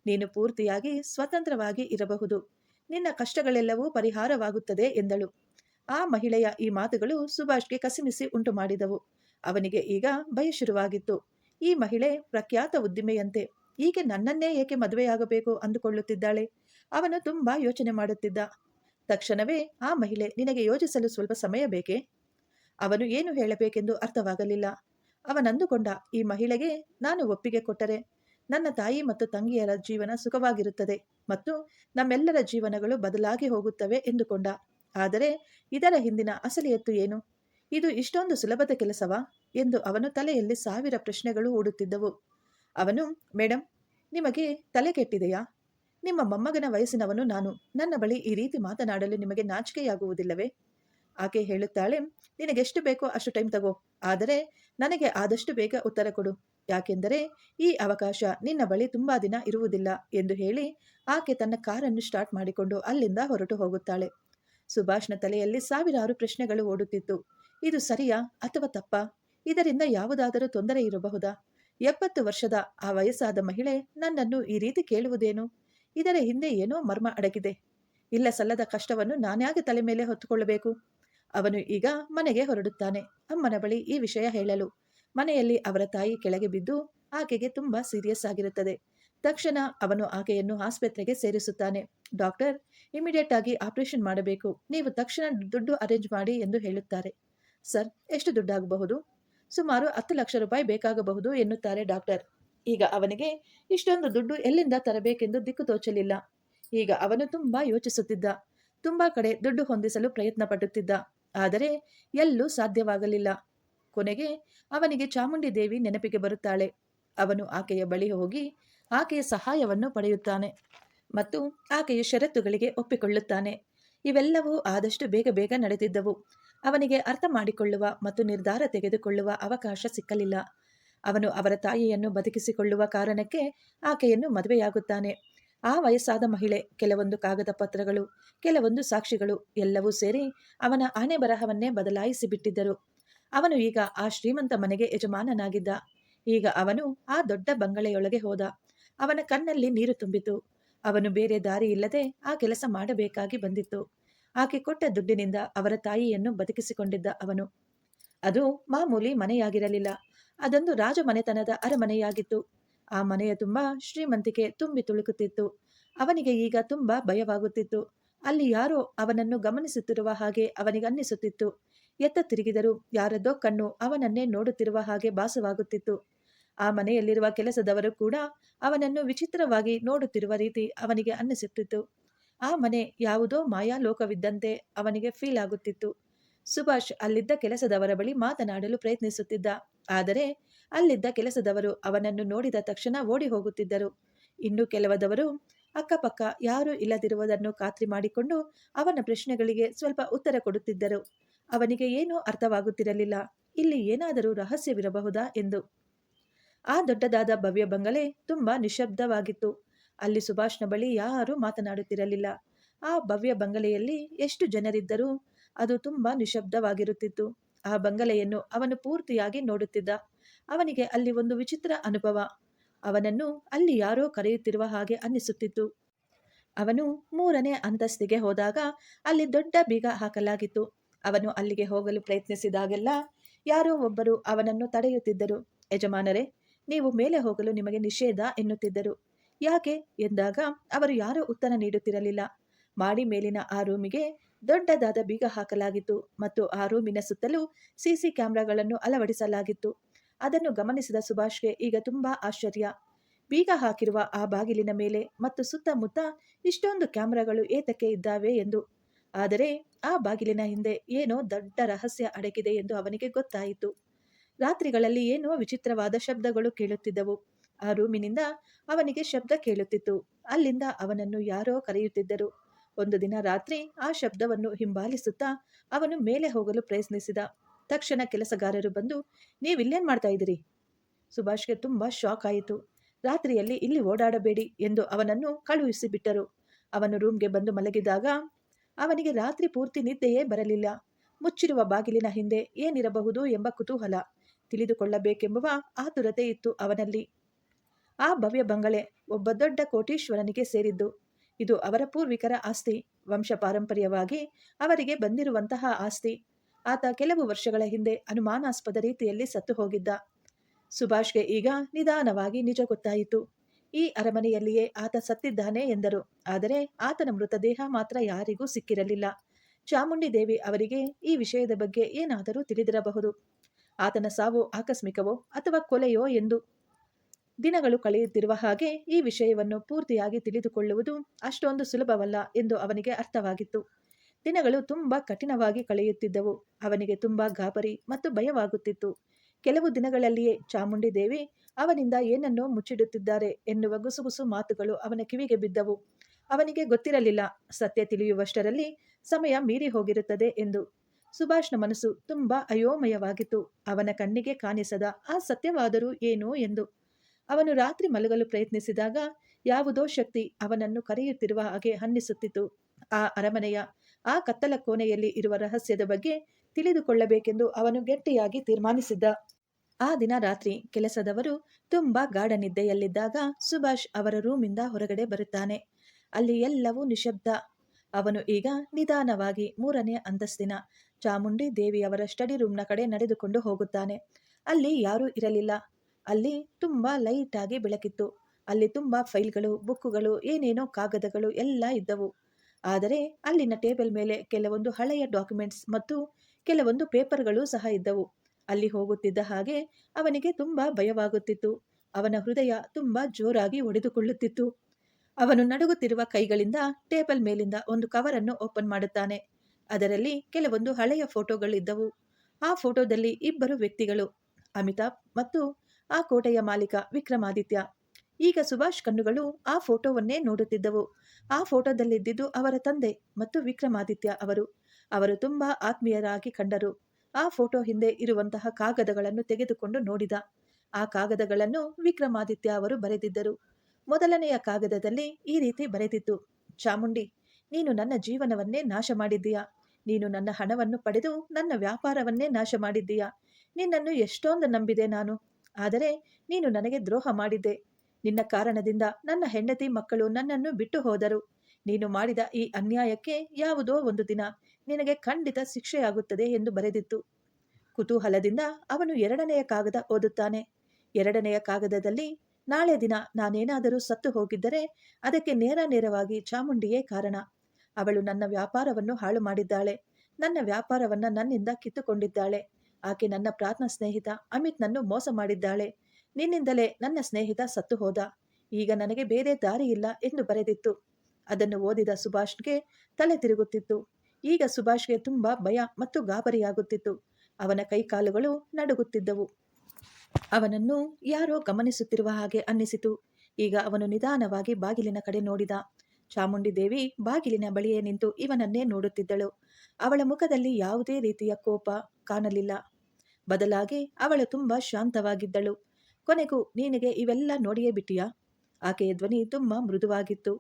ನೀನು ಪೂರ್ತಿಯಾಗಿ ಸ್ವತಂತ್ರವಾಗಿ ಇರಬಹುದು. ನಿನ್ನ ಕಷ್ಟಗಳೆಲ್ಲವೂ ಪರಿಹಾರವಾಗುತ್ತದೆ ಎಂದಳು. ಆ ಮಹಿಳೆಯ ಈ ಮಾತುಗಳು ಸುಭಾಷ್ಗೆ ಕಸಿಮಿಸಿ ಉಂಟು ಮಾಡಿದವು ಅವನಿಗೆ ಈಗ ಭಯ ಶುರುವಾಗಿತ್ತು. ಈ ಮಹಿಳೆ ಪ್ರಖ್ಯಾತ ಉದ್ದಿಮೆಯಂತೆ ಈಕೆ ನನ್ನನ್ನೇ ಏಕೆ ಮದುವೆಯಾಗಬೇಕು? ಅಂದುಕೊಳ್ಳುತ್ತಿದ್ದಾಳೆ. ಅವನು ತುಂಬಾ ಯೋಚನೆ ಮಾಡುತ್ತಿದ್ದ. ತಕ್ಷಣವೇ, ಆ ಮಹಿಳೆ, ನಿನಗೆ ಯೋಚಿಸಲು ಸ್ವಲ್ಪ ಸಮಯ ಬೇಕೆ? ಅವನು ಏನು ಹೇಳಬೇಕೆಂದು ಅರ್ಥವಾಗಲಿಲ್ಲ. ಅವನಂದುಕೊಂಡ, ಈ ಮಹಿಳೆಗೆ ನಾನು ಒಪ್ಪಿಗೆ ಕೊಟ್ಟರೆ ನನ್ನ ತಾಯಿ ಮತ್ತು ತಂಗಿಯರ ಜೀವನ ಸುಖವಾಗಿರುತ್ತದೆ ಮತ್ತು ನಮ್ಮೆಲ್ಲರ ಜೀವನಗಳು ಬದಲಾಗಿ ಹೋಗುತ್ತವೆ ಎಂದುಕೊಂಡ. ಆದರೆ, ಇದರ ಹಿಂದಿನ ಅಸಲಿಯತ್ತು ಏನು? ಇದು ಇಷ್ಟೊಂದು ಸುಲಭದ ಕೆಲಸವಾ? ಎಂದು ಅವನು ತಲೆಯಲ್ಲಿ ಸಾವಿರ ಪ್ರಶ್ನೆಗಳು ಓಡುತ್ತಿದ್ದವು. ಅವನು ಮೇಡಮ್ ನಿಮಗೆ ತಲೆ ಕೆಟ್ಟಿದೆಯಾ? ನಿಮ್ಮ ಮೊಮ್ಮಗನ ವಯಸ್ಸಿನವನು ನಾನು. ನನ್ನ ಬಳಿ ಈ ರೀತಿ ಮಾತನಾಡಲು ನಿಮಗೆ ನಾಚಿಕೆಯಾಗುವುದಿಲ್ಲವೇ? ಆಕೆ ಹೇಳುತ್ತಾಳೆ, ನಿನಗೆಷ್ಟು ಬೇಕೋ ಅಷ್ಟು ಟೈಮ್ ತಗೋ. ಆದರೆ ನನಗೆ ಆದಷ್ಟು ಬೇಗ ಉತ್ತರ ಕೊಡು. ಯಾಕೆಂದರೆ ಈ ಅವಕಾಶ ನಿನ್ನ ಬಳಿ ತುಂಬಾ ದಿನ ಇರುವುದಿಲ್ಲ ಎಂದು ಹೇಳಿ ಆಕೆ ತನ್ನ ಕಾರನ್ನು ಸ್ಟಾರ್ಟ್ ಮಾಡಿಕೊಂಡು ಅಲ್ಲಿಂದ ಹೊರಟು ಹೋಗುತ್ತಾಳೆ. ಸುಭಾಷ್ನ ತಲೆಯಲ್ಲಿ ಸಾವಿರಾರು ಪ್ರಶ್ನೆಗಳು ಓಡುತ್ತಿತ್ತು. ಇದು ಸರಿಯಾ ಅಥವಾ ತಪ್ಪಾ? ಇದರಿಂದ ಯಾವುದಾದರೂ ತೊಂದರೆ ಇರಬಹುದಾ? ಎಪ್ಪತ್ತು ವರ್ಷದ ಆ ವಯಸ್ಸಾದ ಮಹಿಳೆ ನನ್ನನ್ನು ಈ ರೀತಿ ಕೇಳುವುದೇನು? ಇದರ ಹಿಂದೆ ಏನೋ ಮರ್ಮ ಅಡಗಿದೆ. ಇಲ್ಲ ಸಲ್ಲದ ಕಷ್ಟವನ್ನು ನಾನ್ಯಾಗ ತಲೆ ಮೇಲೆ ಹೊತ್ತುಕೊಳ್ಳಬೇಕು? ಅವನು ಈಗ ಮನೆಗೆ ಹೊರಡುತ್ತಾನೆ. ಅಮ್ಮನ ಬಳಿ ಈ ವಿಷಯ ಹೇಳಲು. ಮನೆಯಲ್ಲಿ ಅವರ ತಾಯಿ ಕೆಳಗೆ ಬಿದ್ದು ಆಕೆಗೆ ತುಂಬಾ ಸೀರಿಯಸ್ ಆಗಿರುತ್ತದೆ. ತಕ್ಷಣ ಅವನು ಆಕೆಯನ್ನು ಆಸ್ಪತ್ರೆಗೆ ಸೇರಿಸುತ್ತಾನೆ. ಡಾಕ್ಟರ್, ಇಮಿಡಿಯೇಟ್ ಆಗಿ ಆಪರೇಷನ್ ಮಾಡಬೇಕು. ನೀವು ತಕ್ಷಣ ದುಡ್ಡು ಅರೇಂಜ್ ಮಾಡಿ ಎಂದು ಹೇಳುತ್ತಾರೆ. ಸರ್, ಎಷ್ಟು ದುಡ್ಡಾಗಬಹುದು? ಸುಮಾರು ಹತ್ತು ಲಕ್ಷ ರೂಪಾಯಿ ಬೇಕಾಗಬಹುದು ಎನ್ನುತ್ತಾರೆ ಡಾಕ್ಟರ್. ಈಗ ಅವನಿಗೆ ಇಷ್ಟೊಂದು ದುಡ್ಡು ಎಲ್ಲಿಂದ ತರಬೇಕೆಂದು ದಿಕ್ಕು ತೋಚಲಿಲ್ಲ. ಈಗ ಅವನು ತುಂಬಾ ಯೋಚಿಸುತ್ತಿದ್ದ. ತುಂಬಾ ಕಡೆ ದುಡ್ಡು ಹೊಂದಿಸಲು ಪ್ರಯತ್ನ ಪಡುತ್ತಿದ್ದ ಆದರೆ ಎಲ್ಲೂ ಸಾಧ್ಯವಾಗಲಿಲ್ಲ. ಕೊನೆಗೆ ಅವನಿಗೆ ಚಾಮುಂಡಿ ದೇವಿ ನೆನಪಿಗೆ ಬರುತ್ತಾಳೆ. ಅವನು ಆಕೆಯ ಬಳಿ ಹೋಗಿ ಆಕೆಯ ಸಹಾಯವನ್ನು ಪಡೆಯುತ್ತಾನೆ ಮತ್ತು ಆಕೆಯ ಷರತ್ತುಗಳಿಗೆ ಒಪ್ಪಿಕೊಳ್ಳುತ್ತಾನೆ. ಇವೆಲ್ಲವೂ ಆದಷ್ಟು ಬೇಗ ಬೇಗ ನಡೆದಿದ್ದವು. ಅವನಿಗೆ ಅರ್ಥ ಮಾಡಿಕೊಳ್ಳುವ ಮತ್ತು ನಿರ್ಧಾರ ತೆಗೆದುಕೊಳ್ಳುವ ಅವಕಾಶ ಸಿಕ್ಕಲಿಲ್ಲ. ಅವನು ಅವರ ತಾಯಿಯನ್ನು ಬದುಕಿಸಿಕೊಳ್ಳುವ ಕಾರಣಕ್ಕೆ ಆಕೆಯನ್ನು ಮದುವೆಯಾಗುತ್ತಾನೆ. ಆ ವಯಸ್ಸಾದ ಮಹಿಳೆ, ಕೆಲವೊಂದು ಕಾಗದ ಪತ್ರಗಳು, ಕೆಲವೊಂದು ಸಾಕ್ಷಿಗಳು ಎಲ್ಲವೂ ಸೇರಿ ಅವನ ಆನೆ ಬರಹವನ್ನೇ ಬದಲಾಯಿಸಿ ಬಿಟ್ಟಿದ್ದರು ಅವನು ಈಗ ಆ ಶ್ರೀಮಂತ ಮನೆಗೆ ಯಜಮಾನನಾಗಿದ್ದ. ಈಗ ಅವನು ಆ ದೊಡ್ಡ ಬಂಗಲೆಯೊಳಗೆ ಹೋದ. ಅವನ ಕಣ್ಣಲ್ಲಿ ನೀರು ತುಂಬಿತು. ಅವನು ಬೇರೆ ದಾರಿ ಇಲ್ಲದೆ ಆ ಕೆಲಸ ಮಾಡಬೇಕಾಗಿ ಬಂದಿತ್ತು. ಆಕೆ ಕೊಟ್ಟ ದುಡ್ಡಿನಿಂದ ಅವರ ತಾಯಿಯನ್ನು ಬದುಕಿಸಿಕೊಂಡಿದ್ದ ಅವನು. ಅದು ಮಾಮೂಲಿ ಮನೆಯಾಗಿರಲಿಲ್ಲ. ಅದೊಂದು ರಾಜಮನೆತನದ ಅರಮನೆಯಾಗಿತ್ತು. ಆ ಮನೆಯ ತುಂಬ ಶ್ರೀಮಂತಿಕೆ ತುಂಬಿ ತುಳುಕುತ್ತಿತ್ತು. ಅವನಿಗೆ ಈಗ ತುಂಬ ಭಯವಾಗುತ್ತಿತ್ತು. ಅಲ್ಲಿ ಯಾರೋ ಅವನನ್ನು ಗಮನಿಸುತ್ತಿರುವ ಹಾಗೆ ಅವನಿಗೆ ಅನ್ನಿಸುತ್ತಿತ್ತು. ಎತ್ತ ತಿರುಗಿದರೂ ಯಾರದ್ದೋ ಕಣ್ಣು ಅವನನ್ನೇ ನೋಡುತ್ತಿರುವ ಹಾಗೆ ಭಾಸವಾಗುತ್ತಿತ್ತು. ಆ ಮನೆಯಲ್ಲಿರುವ ಕೆಲಸದವರು ಕೂಡ ಅವನನ್ನು ವಿಚಿತ್ರವಾಗಿ ನೋಡುತ್ತಿರುವ ರೀತಿ ಅವನಿಗೆ ಅನ್ನಿಸುತ್ತಿತ್ತು. ಆ ಮನೆ ಯಾವುದೋ ಮಾಯಾಲೋಕವಿದ್ದಂತೆ ಅವನಿಗೆ ಫೀಲ್ ಆಗುತ್ತಿತ್ತು. ಸುಭಾಷ್ ಅಲ್ಲಿದ್ದ ಕೆಲಸದವರ ಬಳಿ ಮಾತನಾಡಲು ಪ್ರಯತ್ನಿಸುತ್ತಿದ್ದ. ಆದರೆ ಅಲ್ಲಿದ್ದ ಕೆಲಸದವರು ಅವನನ್ನು ನೋಡಿದ ತಕ್ಷಣ ಓಡಿ ಹೋಗುತ್ತಿದ್ದರು. ಇನ್ನು ಕೆಲವದವರು ಅಕ್ಕಪಕ್ಕ ಯಾರೂ ಇಲ್ಲದಿರುವುದನ್ನು ಖಾತ್ರಿ ಮಾಡಿಕೊಂಡು ಅವನ ಪ್ರಶ್ನೆಗಳಿಗೆ ಸ್ವಲ್ಪ ಉತ್ತರ ಕೊಡುತ್ತಿದ್ದರು. ಅವನಿಗೆ ಏನೂ ಅರ್ಥವಾಗುತ್ತಿರಲಿಲ್ಲ. ಇಲ್ಲಿ ಏನಾದರೂ ರಹಸ್ಯವಿರಬಹುದಾ ಎಂದು. ಆ ದೊಡ್ಡದಾದ ಭವ್ಯ ಬಂಗಲೆ ತುಂಬಾ ನಿಶಬ್ದವಾಗಿತ್ತು ಅಲ್ಲಿ ಸುಭಾಷ್ನ ಬಳಿ ಯಾರೂ ಮಾತನಾಡುತ್ತಿರಲಿಲ್ಲ. ಆ ಭವ್ಯ ಬಂಗಲೆಯಲ್ಲಿ ಎಷ್ಟು ಜನರಿದ್ದರೂ ಅದು ತುಂಬಾ ನಿಶಬ್ದವಾಗಿರುತ್ತಿತ್ತು ಆ ಬಂಗಲೆಯನ್ನು ಅವನು ಪೂರ್ತಿಯಾಗಿ ನೋಡುತ್ತಿದ್ದ. ಅವನಿಗೆ ಅಲ್ಲಿ ಒಂದು ವಿಚಿತ್ರ ಅನುಭವ. ಅವನನ್ನು ಅಲ್ಲಿ ಯಾರೋ ಕರೆಯುತ್ತಿರುವ ಹಾಗೆ ಅನ್ನಿಸುತ್ತಿತ್ತು. ಅವನು ಮೂರನೇ ಅಂತಸ್ತಿಗೆ ಹೋದಾಗ ಅಲ್ಲಿ ದೊಡ್ಡ ಬೀಗ ಹಾಕಲಾಗಿತ್ತು. ಅವನು ಅಲ್ಲಿಗೆ ಹೋಗಲು ಪ್ರಯತ್ನಿಸಿದಾಗೆಲ್ಲ ಯಾರೋ ಒಬ್ಬರು ಅವನನ್ನು ತಡೆಯುತ್ತಿದ್ದರು. ಯಜಮಾನರೇ, ನೀವು ಮೇಲೆ ಹೋಗಲು ನಿಮಗೆ ನಿಷೇಧ ಎನ್ನುತ್ತಿದ್ದರು. ಯಾಕೆ ಎಂದಾಗ ಅವರು ಯಾರೂ ಉತ್ತರ ನೀಡುತ್ತಿರಲಿಲ್ಲ. ಮಾಡಿ ಮೇಲಿನ ಆ ರೂಮಿಗೆ ದೊಡ್ಡದಾದ ಬೀಗ ಹಾಕಲಾಗಿತ್ತು ಮತ್ತು ಆ ರೂಮಿನ ಸುತ್ತಲೂ ಸಿಸಿ ಕ್ಯಾಮೆರಾಗಳನ್ನು ಅಳವಡಿಸಲಾಗಿತ್ತು. ಅದನ್ನು ಗಮನಿಸಿದ ಸುಭಾಷ್ಗೆ ಈಗ ತುಂಬಾ ಆಶ್ಚರ್ಯ. ಬೀಗ ಹಾಕಿರುವ ಆ ಬಾಗಿಲಿನ ಮೇಲೆ ಮತ್ತು ಸುತ್ತಮುತ್ತ ಇಷ್ಟೊಂದು ಕ್ಯಾಮೆರಾಗಳು ಏತಕ್ಕೆ ಇದ್ದಾವೆ ಎಂದು. ಆದರೆ ಆ ಬಾಗಿಲಿನ ಹಿಂದೆ ಏನೋ ದೊಡ್ಡ ರಹಸ್ಯ ಅಡಗಿದೆ ಎಂದು ಅವನಿಗೆ ಗೊತ್ತಾಯಿತು. ರಾತ್ರಿಗಳಲ್ಲಿ ಏನೋ ವಿಚಿತ್ರವಾದ ಶಬ್ದಗಳು ಕೇಳುತ್ತಿದ್ದವು. ಆ ರೂಮಿನಿಂದ ಅವನಿಗೆ ಶಬ್ದ ಕೇಳುತ್ತಿತ್ತು. ಅಲ್ಲಿಂದ ಅವನನ್ನು ಯಾರೋ ಕರೆಯುತ್ತಿದ್ದರು. ಒಂದು ದಿನ ರಾತ್ರಿ ಆ ಶಬ್ದವನ್ನು ಹಿಂಬಾಲಿಸುತ್ತಾ ಅವನು ಮೇಲೆ ಹೋಗಲು ಪ್ರಯತ್ನಿಸಿದ. ತಕ್ಷಣ ಕೆಲಸಗಾರರು ಬಂದು ನೀವಿಲ್ಲೇನು ಮಾಡ್ತಾ ಇದ್ದೀರಿ? ಸುಭಾಷ್ಗೆ ತುಂಬಾ ಶಾಕ್ ಆಯಿತು. ರಾತ್ರಿಯಲ್ಲಿ ಇಲ್ಲಿ ಓಡಾಡಬೇಡಿ ಎಂದು ಅವನನ್ನು ಕಳುಹಿಸಿಬಿಟ್ಟರು. ಅವನು ರೂಮ್ಗೆ ಬಂದು ಮಲಗಿದಾಗ, ಅವನಿಗೆ ರಾತ್ರಿ ಪೂರ್ತಿ ನಿದ್ದೆಯೇ ಬರಲಿಲ್ಲ. ಮುಚ್ಚಿರುವ ಬಾಗಿಲಿನ ಹಿಂದೆ ಏನಿರಬಹುದು ಎಂಬ ಕುತೂಹಲ. ತಿಳಿದುಕೊಳ್ಳಬೇಕೆಂಬುವ ಆತುರತೆ ಇತ್ತು ಅವನಲ್ಲಿ. ಆ ಭವ್ಯ ಬಂಗಲೆ ಒಬ್ಬ ದೊಡ್ಡ ಕೋಟೀಶ್ವರನಿಗೆ ಸೇರಿದ್ದು. ಇದು ಅವರ ಪೂರ್ವಿಕರ ಆಸ್ತಿ, ವಂಶ ಪಾರಂಪರ್ಯವಾಗಿ ಅವರಿಗೆ ಬಂದಿರುವಂತಹ ಆಸ್ತಿ. ಆತ ಕೆಲವು ವರ್ಷಗಳ ಹಿಂದೆ ಅನುಮಾನಾಸ್ಪದ ರೀತಿಯಲ್ಲಿ ಸತ್ತು ಹೋಗಿದ್ದ. ಸುಭಾಷ್ಗೆ ಈಗ ನಿಧಾನವಾಗಿ ನಿಜ ಗೊತ್ತಾಯಿತು. ಈ ಅರಮನೆಯಲ್ಲಿಯೇ ಆತ ಸತ್ತಿದ್ದಾನೆ ಎಂದರು. ಆದರೆ ಆತನ ಮೃತದೇಹ ಮಾತ್ರ ಯಾರಿಗೂ ಸಿಕ್ಕಿರಲಿಲ್ಲ. ಚಾಮುಂಡಿ ದೇವಿ ಅವರಿಗೆ ಈ ವಿಷಯದ ಬಗ್ಗೆ ಏನಾದರೂ ತಿಳಿದಿರಬಹುದು. ಆತನ ಸಾವು ಆಕಸ್ಮಿಕವೋ ಅಥವಾ ಕೊಲೆಯೋ ಎಂದು ದಿನಗಳು ಕಳೆಯುತ್ತಿರುವ ಹಾಗೆ ಈ ವಿಷಯವನ್ನು ಪೂರ್ತಿಯಾಗಿ ತಿಳಿದುಕೊಳ್ಳುವುದು ಅಷ್ಟೊಂದು ಸುಲಭವಲ್ಲ ಎಂದು ಅವನಿಗೆ ಅರ್ಥವಾಗಿತ್ತು. ದಿನಗಳು ತುಂಬಾ ಕಠಿಣವಾಗಿ ಕಳೆಯುತ್ತಿದ್ದವು. ಅವನಿಗೆ ತುಂಬಾ ಗಾಬರಿ ಮತ್ತು ಭಯವಾಗುತ್ತಿತ್ತು. ಕೆಲವು ದಿನಗಳಲ್ಲಿಯೇ ಚಾಮುಂಡಿ ದೇವಿ, ಅವನಿಂದ ಏನನ್ನೋ ಮುಚ್ಚಿಡುತ್ತಿದ್ದಾರೆ ಎನ್ನುವ ಗುಸುಗುಸು ಮಾತುಗಳು ಅವನ ಕಿವಿಗೆ ಬಿದ್ದವು. ಅವನಿಗೆ ಗೊತ್ತಿರಲಿಲ್ಲ. ಸತ್ಯ ತಿಳಿಯುವಷ್ಟರಲ್ಲಿ ಸಮಯ ಮೀರಿ ಹೋಗಿರುತ್ತದೆ ಎಂದು. ಸುಭಾಷ್ನ ಮನಸ್ಸು ತುಂಬಾ ಅಯೋಮಯವಾಗಿತ್ತು. ಅವನ ಕಣ್ಣಿಗೆ ಕಾಣಿಸದ ಆ ಸತ್ಯವಾದರೂ ಏನು ಎಂದು. ಅವನು ರಾತ್ರಿ ಮಲಗಲು ಪ್ರಯತ್ನಿಸಿದಾಗ ಯಾವುದೋ ಶಕ್ತಿ ಅವನನ್ನು ಕರೆಯುತ್ತಿರುವ ಹಾಗೆ ಅನ್ನಿಸುತ್ತಿತ್ತು. ಆ ಅರಮನೆಯ, ಆ ಕತ್ತಲ ಕೋಣೆಯಲ್ಲಿ ಇರುವ ರಹಸ್ಯದ ಬಗ್ಗೆ ತಿಳಿದುಕೊಳ್ಳಬೇಕೆಂದು ಅವನು ಗಟ್ಟಿಯಾಗಿ ತೀರ್ಮಾನಿಸಿದ್ದ. ಆ ದಿನ ರಾತ್ರಿ ಕೆಲಸದವರು ತುಂಬಾ ಗಾಢ ನಿದ್ದೆಯಲ್ಲಿದ್ದಾಗ ಸುಭಾಷ್ ಅವರ ರೂಮಿಂದ ಹೊರಗಡೆ ಬರುತ್ತಾನೆ. ಅಲ್ಲಿ ಎಲ್ಲವೂ ನಿಶಬ್ದ. ಅವನು ಈಗ ನಿಧಾನವಾಗಿ ಮೂರನೇ ಅಂತಸ್ತಿನ ಚಾಮುಂಡಿ ದೇವಿಯವರ ಸ್ಟಡಿ ರೂಮ್ನ ಕಡೆ ನಡೆದುಕೊಂಡು ಹೋಗುತ್ತಾನೆ. ಅಲ್ಲಿ ಯಾರೂ ಇರಲಿಲ್ಲ. ಅಲ್ಲಿ ತುಂಬ ಲೈಟ್ ಆಗಿ ಬೆಳಕಿತ್ತು. ಅಲ್ಲಿ ತುಂಬ ಫೈಲ್ಗಳು, ಬುಕ್ಕುಗಳು, ಏನೇನೋ ಕಾಗದಗಳು ಎಲ್ಲ ಇದ್ದವು. ಆದರೆ ಅಲ್ಲಿನ ಟೇಬಲ್ ಮೇಲೆ ಕೆಲವೊಂದು ಹಳೆಯ ಡಾಕ್ಯುಮೆಂಟ್ಸ್ ಮತ್ತು ಕೆಲವೊಂದು ಪೇಪರ್ಗಳು ಸಹ ಇದ್ದವು. ಅಲ್ಲಿ ಹೋಗುತ್ತಿದ್ದ ಹಾಗೆ ಅವನಿಗೆ ತುಂಬ ಭಯವಾಗುತ್ತಿತ್ತು. ಅವನ ಹೃದಯ ತುಂಬ ಜೋರಾಗಿ ಒಡೆದುಕೊಳ್ಳುತ್ತಿತ್ತು. ಅವನು ನಡುಗುತ್ತಿರುವ ಕೈಗಳಿಂದ ಟೇಬಲ್ ಮೇಲಿಂದ ಒಂದು ಕವರನ್ನು ಓಪನ್ ಮಾಡುತ್ತಾನೆ. ಅದರಲ್ಲಿ ಕೆಲವೊಂದು ಹಳೆಯ ಫೋಟೋಗಳಿದ್ದವು ಆ ಫೋಟೋದಲ್ಲಿ ಇಬ್ಬರು ವ್ಯಕ್ತಿಗಳು, ಅಮಿತಾಬ್ ಮತ್ತು ಆ ಕೋಟೆಯ ಮಾಲೀಕ ವಿಕ್ರಮಾದಿತ್ಯ. ಈಗ ಸುಭಾಷ್ ಕಣ್ಣುಗಳು ಆ ಫೋಟೋವನ್ನೇ ನೋಡುತ್ತಿದ್ದವು. ಆ ಫೋಟೋದಲ್ಲಿದ್ದಿದ್ದು ಅವರ ತಂದೆ ಮತ್ತು ವಿಕ್ರಮಾದಿತ್ಯ ಅವರು. ಅವರು ತುಂಬಾ ಆತ್ಮೀಯರಾಗಿ ಕಂಡರು. ಆ ಫೋಟೋ ಹಿಂದೆ ಇರುವಂತಹ ಕಾಗದಗಳನ್ನು ತೆಗೆದುಕೊಂಡು ನೋಡಿದ. ಆ ಕಾಗದಗಳನ್ನು ವಿಕ್ರಮಾದಿತ್ಯ ಅವರು ಬರೆದಿದ್ದರು. ಮೊದಲನೆಯ ಕಾಗದದಲ್ಲಿ ಈ ರೀತಿ ಬರೆದಿತ್ತು. ಚಾಮುಂಡಿ, ನೀನು ನನ್ನ ಜೀವನವನ್ನೇ ನಾಶ ಮಾಡಿದ್ದೀಯಾ? ನೀನು ನನ್ನ ಹಣವನ್ನು ಪಡೆದು ನನ್ನ ವ್ಯಾಪಾರವನ್ನೇ ನಾಶ ಮಾಡಿದ್ದೀಯಾ? ನಿನ್ನನ್ನು ಎಷ್ಟೊಂದು ನಂಬಿದೆ ನಾನು. ಆದರೆ ನೀನು ನನಗೆ ದ್ರೋಹ ಮಾಡಿದ್ದೆ. ನಿನ್ನ ಕಾರಣದಿಂದ ನನ್ನ ಹೆಂಡತಿ ಮಕ್ಕಳು ನನ್ನನ್ನು ಬಿಟ್ಟು ಹೋದರು. ನೀನು ಮಾಡಿದ ಈ ಅನ್ಯಾಯಕ್ಕೆ ಯಾವುದೋ ಒಂದು ದಿನ ನಿನಗೆ ಖಂಡಿತ ಶಿಕ್ಷೆಯಾಗುತ್ತದೆ ಎಂದು ಬರೆದಿತ್ತು. ಕುತೂಹಲದಿಂದ ಅವನು ಎರಡನೆಯ ಕಾಗದ ಓದುತ್ತಾನೆ. ಎರಡನೆಯ ಕಾಗದದಲ್ಲಿ, ನಾಳೆ ದಿನ ನಾನೇನಾದರೂ ಸತ್ತು ಹೋಗಿದ್ದರೆ ಅದಕ್ಕೆ ನೇರ ನೇರವಾಗಿ ಚಾಮುಂಡಿಯೇ ಕಾರಣ. ಅವಳು ನನ್ನ ವ್ಯಾಪಾರವನ್ನು ಹಾಳು ಮಾಡಿದ್ದಾಳೆ ನನ್ನ ವ್ಯಾಪಾರವನ್ನ ನನ್ನಿಂದ ಕಿತ್ತುಕೊಂಡಿದ್ದಾಳೆ. ಆಕೆ ನನ್ನ ಪ್ರಾತ್ನ ಸ್ನೇಹಿತ, ಅಮಿತ್ ನನ್ನು ಮೋಸ ಮಾಡಿದ್ದಾಳೆ. ನಿನ್ನಿಂದಲೇ ನನ್ನ ಸ್ನೇಹಿತ ಸತ್ತು ಹೋದ. ಈಗ ನನಗೆ ಬೇರೆ ಇಲ್ಲ ಎಂದು ಬರೆದಿತ್ತು. ಅದನ್ನು ಓದಿದ ಸುಭಾಷ್ಗೆ ತಲೆ ತಿರುಗುತ್ತಿತ್ತು. ಈಗ ಸುಭಾಷ್ಗೆ ತುಂಬಾ ಭಯ ಮತ್ತು ಗಾಬರಿಯಾಗುತ್ತಿತ್ತು. ಅವನ ಕೈಕಾಲುಗಳು ನಡುಗುತ್ತಿದ್ದವು. ಅವನನ್ನು ಯಾರೋ ಗಮನಿಸುತ್ತಿರುವ ಹಾಗೆ ಅನ್ನಿಸಿತು. ಈಗ ಅವನು ನಿಧಾನವಾಗಿ ಬಾಗಿಲಿನ ಕಡೆ ನೋಡಿದ. ಚಾಮುಂಡಿ ದೇವಿ ಬಾಗಿಲಿನ ಬಳಿಯೇ ನಿಂತು ಇವನನ್ನೇ ನೋಡುತ್ತಿದ್ದಳು. ಅವಳ ಮುಖದಲ್ಲಿ ಯಾವುದೇ ರೀತಿಯ ಕೋಪ ಕಾಣಲಿಲ್ಲ. ಬದಲಾಗಿ ಅವಳು ತುಂಬಾ ಶಾಂತವಾಗಿದ್ದಳು. ಕೊನೆಗೂ, ನೀನಿಗೆ ಇವೆಲ್ಲ ನೋಡಿಯೇ ಬಿಟ್ಟಿಯಾ? ಆಕೆಯ ಧ್ವನಿ ತುಂಬಾ ಮೃದುವಾಗಿತ್ತು.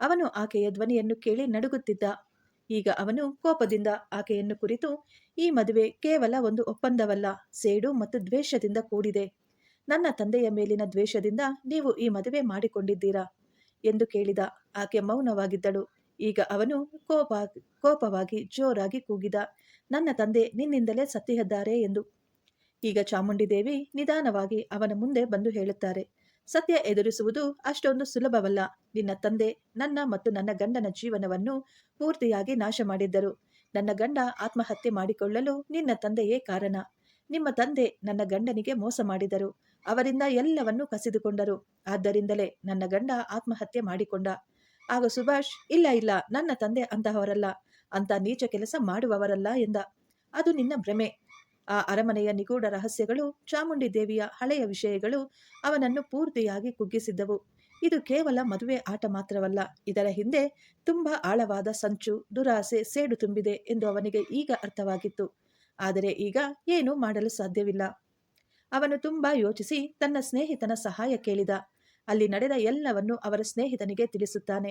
ಅವನು ಆಕೆಯ ಧ್ವನಿಯನ್ನು ಕೇಳಿ ನಡುಗುತ್ತಿದ್ದ. ಈಗ ಅವನು ಕೋಪದಿಂದ ಆಕೆಯನ್ನು ಕುರಿತು, ಈ ಮದುವೆ ಕೇವಲ ಒಂದು ಒಪ್ಪಂದವಲ್ಲ, ಸೇಡು ಮತ್ತು ದ್ವೇಷದಿಂದ ಕೂಡಿದೆ. ನನ್ನ ತಂದೆಯ ಮೇಲಿನ ದ್ವೇಷದಿಂದ ನೀವು ಈ ಮದುವೆ ಮಾಡಿಕೊಂಡಿದ್ದೀರಾ? ಎಂದು ಕೇಳಿದ. ಆಕೆ ಮೌನವಾಗಿದ್ದಳು. ಈಗ ಅವನು ಕೋಪ ಕೋಪವಾಗಿ ಜೋರಾಗಿ ಕೂಗಿದ. ನನ್ನ ತಂದೆ ನಿನ್ನಿಂದಲೇ ಸತ್ತಿಹದ್ದಾರೆ ಎಂದು. ಈಗ ಚಾಮುಂಡಿ ದೇವಿ ನಿಧಾನವಾಗಿ ಅವನ ಮುಂದೆ ಬಂದು ಹೇಳುತ್ತಾರೆ. ಸತ್ಯ ಎದುರಿಸುವುದು ಅಷ್ಟೊಂದು ಸುಲಭವಲ್ಲ. ನಿನ್ನ ತಂದೆ, ನನ್ನ ಮತ್ತು ನನ್ನ ಗಂಡನ ಜೀವನವನ್ನು ಪೂರ್ತಿಯಾಗಿ ನಾಶ ಮಾಡಿದ್ದರು ನನ್ನ ಗಂಡ ಆತ್ಮಹತ್ಯೆ ಮಾಡಿಕೊಳ್ಳಲು ನಿನ್ನ ತಂದೆಯೇ ಕಾರಣ. ನಿಮ್ಮ ತಂದೆ ನನ್ನ ಗಂಡನಿಗೆ ಮೋಸ ಮಾಡಿದರು. ಅವರಿಂದ ಎಲ್ಲವನ್ನೂ ಕಸಿದುಕೊಂಡರು. ಆದ್ದರಿಂದಲೇ ನನ್ನ ಗಂಡ ಆತ್ಮಹತ್ಯೆ ಮಾಡಿಕೊಂಡ. ಆಗ ಸುಭಾಷ್, ಇಲ್ಲ ಇಲ್ಲ, ನನ್ನ ತಂದೆ ಅಂತಹವರಲ್ಲ. ಅಂತ ನೀಚ ಕೆಲಸ ಮಾಡುವವರಲ್ಲ ಎಂದ. ಅದು ನಿನ್ನ ಭ್ರಮೆ. ಆ ಅರಮನೆಯ ನಿಗೂಢ ರಹಸ್ಯಗಳು, ಚಾಮುಂಡಿ ದೇವಿಯ ಹಳೆಯ ವಿಷಯಗಳು ಅವನನ್ನು ಪೂರ್ತಿಯಾಗಿ ಕುಗ್ಗಿಸಿದ್ದವು. ಇದು ಕೇವಲ ಮದುವೆ ಆಟ ಮಾತ್ರವಲ್ಲ. ಇದರ ಹಿಂದೆ ತುಂಬಾ ಆಳವಾದ ಸಂಚು, ದುರಾಸೆ, ಸೇಡು ತುಂಬಿದೆ ಎಂದು ಅವನಿಗೆ ಈಗ ಅರ್ಥವಾಗಿತ್ತು. ಆದರೆ ಈಗ ಏನೂ ಮಾಡಲು ಸಾಧ್ಯವಿಲ್ಲ. ಅವನು ತುಂಬಾ ಯೋಚಿಸಿ ತನ್ನ ಸ್ನೇಹಿತನ ಸಹಾಯ ಕೇಳಿದ. ಅಲ್ಲಿ ನಡೆದ ಎಲ್ಲವನ್ನು ಅವರ ಸ್ನೇಹಿತನಿಗೆ ತಿಳಿಸುತ್ತಾನೆ.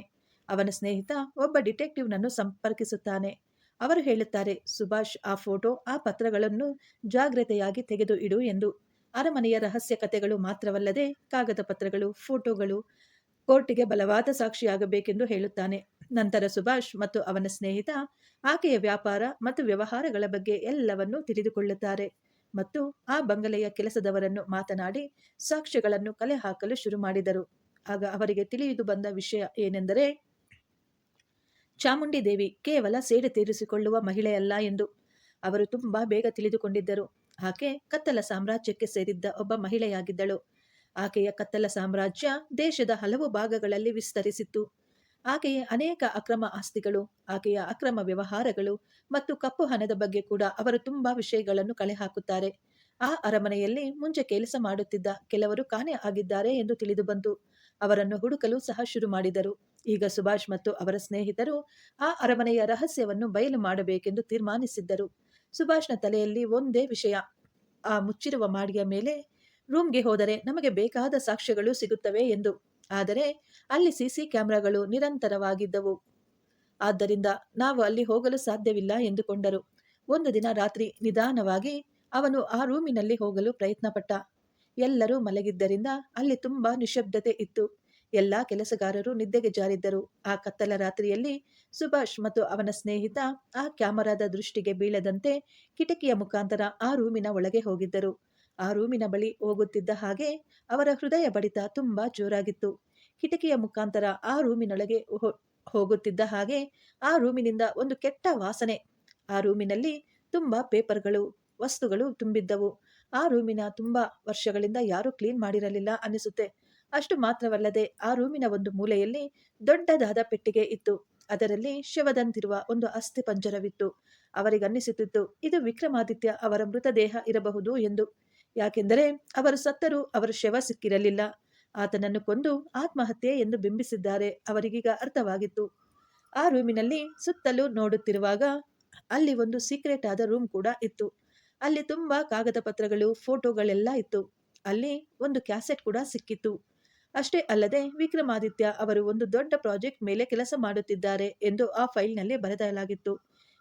ಅವನ ಸ್ನೇಹಿತ ಒಬ್ಬ ಡಿಟೆಕ್ಟಿವ್ನನ್ನು ಸಂಪರ್ಕಿಸುತ್ತಾನೆ. ಅವರು ಹೇಳುತ್ತಾರೆ, ಸುಭಾಷ್, ಆ ಫೋಟೋ, ಆ ಪತ್ರಗಳನ್ನು ಜಾಗ್ರತೆಯಾಗಿ ತೆಗೆದು ಇಡು ಎಂದು. ಅರಮನೆಯ ರಹಸ್ಯ ಕಥೆಗಳು ಮಾತ್ರವಲ್ಲದೆ ಕಾಗದ ಪತ್ರಗಳು, ಫೋಟೋಗಳು ಕೋರ್ಟಿಗೆ ಬಲವಾದ ಸಾಕ್ಷಿಯಾಗಬೇಕೆಂದು ಹೇಳುತ್ತಾನೆ. ನಂತರ ಸುಭಾಷ್ ಮತ್ತು ಅವನ ಸ್ನೇಹಿತ, ಆಕೆಯ ವ್ಯಾಪಾರ ಮತ್ತು ವ್ಯವಹಾರಗಳ ಬಗ್ಗೆ ಎಲ್ಲವನ್ನೂ ತಿಳಿದುಕೊಳ್ಳುತ್ತಾರೆ ಮತ್ತು ಆ ಬಂಗಲೆಯ ಕೆಲಸದವರನ್ನು ಮಾತನಾಡಿ ಸಾಕ್ಷ್ಯಗಳನ್ನು ಕಲೆ ಹಾಕಲು ಶುರು ಮಾಡಿದರು. ಆಗ ಅವರಿಗೆ ತಿಳಿದು ಬಂದ ವಿಷಯ ಏನೆಂದರೆ, ಚಾಮುಂಡಿ ದೇವಿ ಕೇವಲ ಸೇಡೆ ತೀರಿಸಿಕೊಳ್ಳುವ ಮಹಿಳೆಯಲ್ಲ ಎಂದು ಅವರು ತುಂಬಾ ಬೇಗ ತಿಳಿದುಕೊಂಡಿದ್ದರು. ಆಕೆ ಕತ್ತಲ ಸಾಮ್ರಾಜ್ಯಕ್ಕೆ ಸೇರಿದ್ದ ಒಬ್ಬ ಮಹಿಳೆಯಾಗಿದ್ದಳು. ಆಕೆಯ ಕತ್ತಲ ಸಾಮ್ರಾಜ್ಯ ದೇಶದ ಹಲವು ಭಾಗಗಳಲ್ಲಿ ವಿಸ್ತರಿಸಿತ್ತು. ಆಕೆಯ ಅನೇಕ ಅಕ್ರಮ ಆಸ್ತಿಗಳು, ಆಕೆಯ ಅಕ್ರಮ ವ್ಯವಹಾರಗಳು ಮತ್ತು ಕಪ್ಪು ಹಣದ ಬಗ್ಗೆ ಕೂಡ ಅವರು ತುಂಬಾ ವಿಷಯಗಳನ್ನು ಕಳೆ ಹಾಕುತ್ತಾರೆ ಆ ಅರಮನೆಯಲ್ಲಿ ಮುಂಚೆ ಕೆಲಸ ಮಾಡುತ್ತಿದ್ದ ಕೆಲವರು ಕಾಣೆ ಆಗಿದ್ದಾರೆ ಎಂದು ತಿಳಿದು ಬಂತು. ಅವರನ್ನು ಹುಡುಕಲು ಸಹ ಶುರು ಮಾಡಿದರು. ಈಗ ಸುಭಾಷ್ ಮತ್ತು ಅವರ ಸ್ನೇಹಿತರು ಆ ಅರಮನೆಯ ರಹಸ್ಯವನ್ನು ಬಯಲು ಮಾಡಬೇಕೆಂದು ತೀರ್ಮಾನಿಸಿದ್ದರು. ಸುಭಾಷ್ನ ತಲೆಯಲ್ಲಿ ಒಂದೇ ವಿಷಯ, ಆ ಮುಚ್ಚಿರುವ ಮಾಡಿಯ ಮೇಲೆ ರೂಮ್ಗೆ ಹೋದರೆ ನಮಗೆ ಬೇಕಾದ ಸಾಕ್ಷ್ಯಗಳು ಸಿಗುತ್ತವೆ ಎಂದು. ಆದರೆ ಅಲ್ಲಿ ಸಿಸಿ ಕ್ಯಾಮೆರಾಗಳು ನಿರಂತರವಾಗಿದ್ದವು. ಆದ್ದರಿಂದ ನಾವು ಅಲ್ಲಿ ಹೋಗಲು ಸಾಧ್ಯವಿಲ್ಲ ಎಂದುಕೊಂಡರು. ಒಂದು ದಿನ ರಾತ್ರಿ ನಿಧಾನವಾಗಿ ಅವನು ಆ ರೂಮಿನಲ್ಲಿ ಹೋಗಲು ಪ್ರಯತ್ನಪಟ್ಟ. ಎಲ್ಲರೂ ಮಲಗಿದ್ದರಿಂದ ಅಲ್ಲಿ ತುಂಬಾ ನಿಶಬ್ದತೆ ಇತ್ತು. ಎಲ್ಲಾ ಕೆಲಸಗಾರರು ನಿದ್ದೆಗೆ ಜಾರಿದ್ದರು. ಆ ಕತ್ತಲ ರಾತ್ರಿಯಲ್ಲಿ ಸುಭಾಷ್ ಮತ್ತು ಅವನ ಸ್ನೇಹಿತ ಆ ಕ್ಯಾಮರಾದ ದೃಷ್ಟಿಗೆ ಬೀಳದಂತೆ ಕಿಟಕಿಯ ಮುಖಾಂತರ ಆ ರೂಮಿನ ಒಳಗೆ ಹೋಗಿದ್ದರು. ಆ ರೂಮಿನ ಬಳಿ ಹೋಗುತ್ತಿದ್ದ ಹಾಗೆ ಅವರ ಹೃದಯ ಬಡಿತ ತುಂಬಾ ಜೋರಾಗಿತ್ತು. ಕಿಟಕಿಯ ಮುಖಾಂತರ ಆ ರೂಮಿನೊಳಗೆ ಹೋಗುತ್ತಿದ್ದ ಹಾಗೆ ಆ ರೂಮಿನಿಂದ ಒಂದು ಕೆಟ್ಟ ವಾಸನೆ. ಆ ರೂಮಿನಲ್ಲಿ ತುಂಬಾ ಪೇಪರ್ಗಳು, ವಸ್ತುಗಳು ತುಂಬಿದ್ದವು. ಆ ರೂಮಿನ ತುಂಬಾ ವರ್ಷಗಳಿಂದ ಯಾರೂ ಕ್ಲೀನ್ ಮಾಡಿರಲಿಲ್ಲ ಅನಿಸುತ್ತೆ ಅಷ್ಟು ಮಾತ್ರವಲ್ಲದೆ ಆ ರೂಮಿನ ಒಂದು ಮೂಲೆಯಲ್ಲಿ ದೊಡ್ಡದಾದ ಪೆಟ್ಟಿಗೆ ಇತ್ತು. ಅದರಲ್ಲಿ ಶವದಂತಿರುವ ಒಂದು ಅಸ್ಥಿ ಪಂಜರವಿತ್ತು ಅವರಿಗನ್ನಿಸುತ್ತಿತ್ತು, ಇದು ವಿಕ್ರಮಾದಿತ್ಯ ಅವರ ಮೃತದೇಹ ಇರಬಹುದು ಎಂದು. ಯಾಕೆಂದರೆ ಅವರು ಸತ್ತರೂ ಅವರ ಶವ ಸಿಕ್ಕಿರಲಿಲ್ಲ. ಆತನನ್ನು ಕೊಂದು ಆತ್ಮಹತ್ಯೆ ಎಂದು ಬಿಂಬಿಸಿದ್ದಾರೆ. ಅವರಿಗೀಗ ಅರ್ಥವಾಗಿತ್ತು. ಆ ರೂಮಿನಲ್ಲಿ ಸುತ್ತಲೂ ನೋಡುತ್ತಿರುವಾಗ ಅಲ್ಲಿ ಒಂದು ಸೀಕ್ರೆಟ್ ಆದ ರೂಮ್ ಕೂಡ ಇತ್ತು. ಅಲ್ಲಿ ತುಂಬಾ ಕಾಗದ ಪತ್ರಗಳು, ಫೋಟೋಗಳೆಲ್ಲ ಇತ್ತು. ಅಲ್ಲಿ ಒಂದು ಕ್ಯಾಸೆಟ್ ಕೂಡ ಸಿಕ್ಕಿತ್ತು. ಅಷ್ಟೇ ಅಲ್ಲದೆ ವಿಕ್ರಮಾದಿತ್ಯ ಅವರು ಒಂದು ದೊಡ್ಡ ಪ್ರಾಜೆಕ್ಟ್ ಮೇಲೆ ಕೆಲಸ ಮಾಡುತ್ತಿದ್ದಾರೆ ಎಂದು ಆ ಫೈಲ್ನಲ್ಲಿ ಬರೆದಲಾಗಿತ್ತು.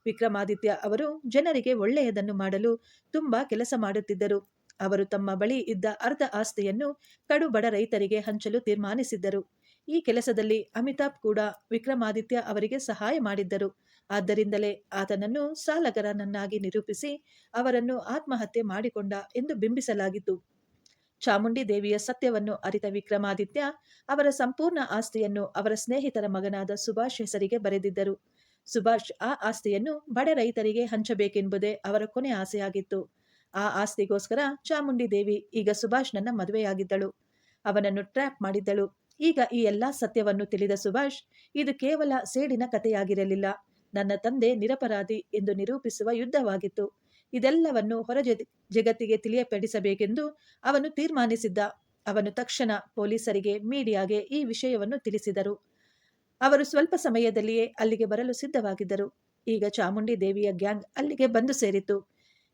ವಿಕ್ರಮಾದಿತ್ಯ ಅವರು ಜನರಿಗೆ ಒಳ್ಳೆಯದನ್ನು ಮಾಡಲು ತುಂಬಾ ಕೆಲಸ ಮಾಡುತ್ತಿದ್ದರು. ಅವರು ತಮ್ಮ ಬಳಿ ಇದ್ದ ಅರ್ಧ ಆಸ್ತಿಯನ್ನು ಕಡುಬಡ ರೈತರಿಗೆ ಹಂಚಲು ತೀರ್ಮಾನಿಸಿದ್ದರು. ಈ ಕೆಲಸದಲ್ಲಿ ಅಮಿತಾಬ್ ಕೂಡ ವಿಕ್ರಮಾದಿತ್ಯ ಅವರಿಗೆ ಸಹಾಯ ಮಾಡಿದ್ದರು. ಆದ್ದರಿಂದಲೇ ಆತನನ್ನು ಸಾಲಗರನನ್ನಾಗಿ ನಿರೂಪಿಸಿ ಅವರನ್ನು ಆತ್ಮಹತ್ಯೆ ಮಾಡಿಕೊಂಡ ಎಂದು ಬಿಂಬಿಸಲಾಗಿತ್ತು. ಚಾಮುಂಡಿ ದೇವಿಯ ಸತ್ಯವನ್ನು ಅರಿತ ವಿಕ್ರಮಾದಿತ್ಯ ಅವರ ಸಂಪೂರ್ಣ ಆಸ್ತಿಯನ್ನು ಅವರ ಸ್ನೇಹಿತರ ಮಗನಾದ ಸುಭಾಷ್ ಹೆಸರಿಗೆ ಬರೆದಿದ್ದರು. ಸುಭಾಷ್ ಆ ಆಸ್ತಿಯನ್ನು ಬಡ ರೈತರಿಗೆ ಹಂಚಬೇಕೆಂಬುದೇ ಅವರ ಕೊನೆ ಆಸೆಯಾಗಿತ್ತು. ಆ ಆಸ್ತಿಗೋಸ್ಕರ ಚಾಮುಂಡಿ ದೇವಿ ಈಗ ಸುಭಾಷ್ ನನ್ನ ಮದುವೆಯಾಗಿದ್ದಳು. ಅವನನ್ನು ಟ್ರ್ಯಾಪ್ ಮಾಡಿದ್ದಳು. ಈಗ ಈ ಎಲ್ಲಾ ಸತ್ಯವನ್ನು ತಿಳಿದ ಸುಭಾಷ್, ಇದು ಕೇವಲ ಸೇಡಿನ ಕಥೆಯಾಗಿರಲಿಲ್ಲ. ನನ್ನ ತಂದೆ ನಿರಪರಾಧಿ ಎಂದು ನಿರೂಪಿಸುವ ಯುದ್ಧವಾಗಿತ್ತು. ಇದೆಲ್ಲವನ್ನು ಹೊರ ಜಗತ್ತಿಗೆ ತಿಳಿಯಪಡಿಸಬೇಕೆಂದು ಅವನು ತೀರ್ಮಾನಿಸಿದ್ದ. ಅವನು ತಕ್ಷಣ ಪೊಲೀಸರಿಗೆ, ಮೀಡಿಯಾಗೆ ಈ ವಿಷಯವನ್ನು ತಿಳಿಸಿದರು. ಅವರು ಸ್ವಲ್ಪ ಸಮಯದಲ್ಲಿಯೇ ಅಲ್ಲಿಗೆ ಬರಲು ಸಿದ್ಧವಾಗಿದ್ದರು. ಈಗ ಚಾಮುಂಡಿ ದೇವಿಯ ಗ್ಯಾಂಗ್ ಅಲ್ಲಿಗೆ ಬಂದು ಸೇರಿತು